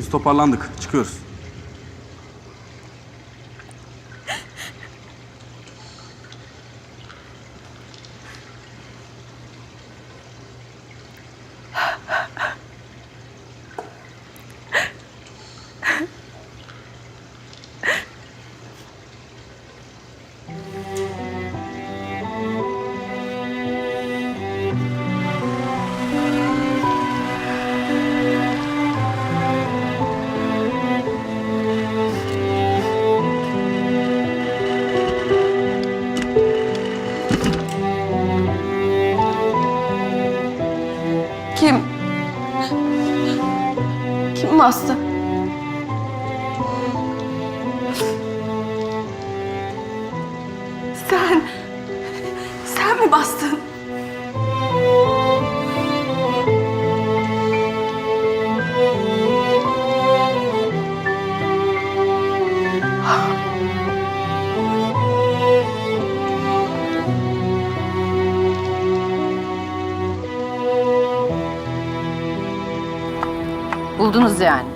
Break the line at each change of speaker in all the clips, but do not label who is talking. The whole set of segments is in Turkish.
Biz toparlandık. Çıkıyoruz.
Kim bastı? Sen. Sen mi bastın?
Buldunuz yani.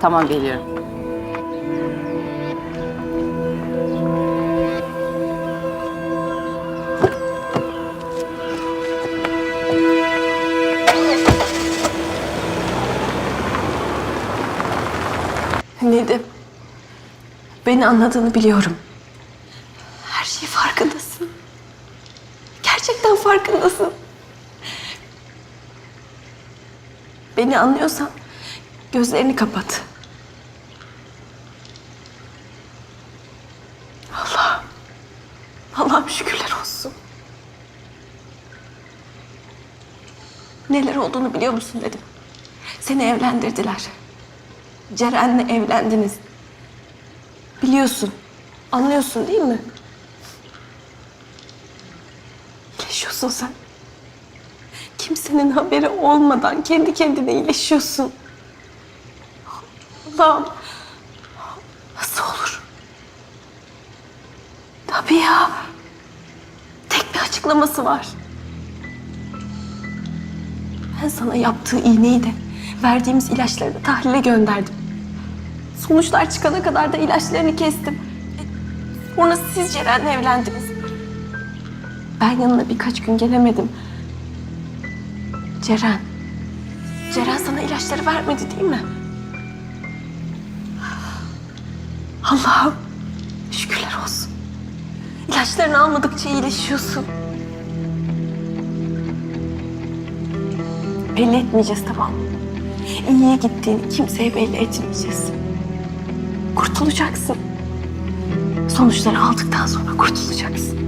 Tamam geliyorum.
Nedim. Beni anladığını biliyorum. Her şey farkındasın. Gerçekten farkındasın. Beni anlıyorsan gözlerini kapat. Allah. Allah'ım şükürler olsun. Neler olduğunu biliyor musun dedim. Seni evlendirdiler. Ceren'le evlendiniz. Biliyorsun. Anlıyorsun değil mi? İyileşiyorsun sen. Kimsenin haberi olmadan kendi kendine iyileşiyorsun. Allah'ım. Nasıl olur? Tabii ya. Tek bir açıklaması var. Ben sana yaptığı iğneyi de verdiğimiz ilaçları da tahlile gönderdim. Sonuçlar çıkana kadar da ilaçlarını kestim. E, Sonra siz Ceren'le evlendiniz. Ben yanına birkaç gün gelemedim. Ceren. Ceren sana ilaçları vermedi değil mi? Allah'ım. Şükürler olsun. İlaçlarını almadıkça iyileşiyorsun. Belli etmeyeceğiz tamam mı? İyiye gittiğini kimseye belli etmeyeceğiz. Kurtulacaksın. Sonuçları aldıktan sonra kurtulacaksın.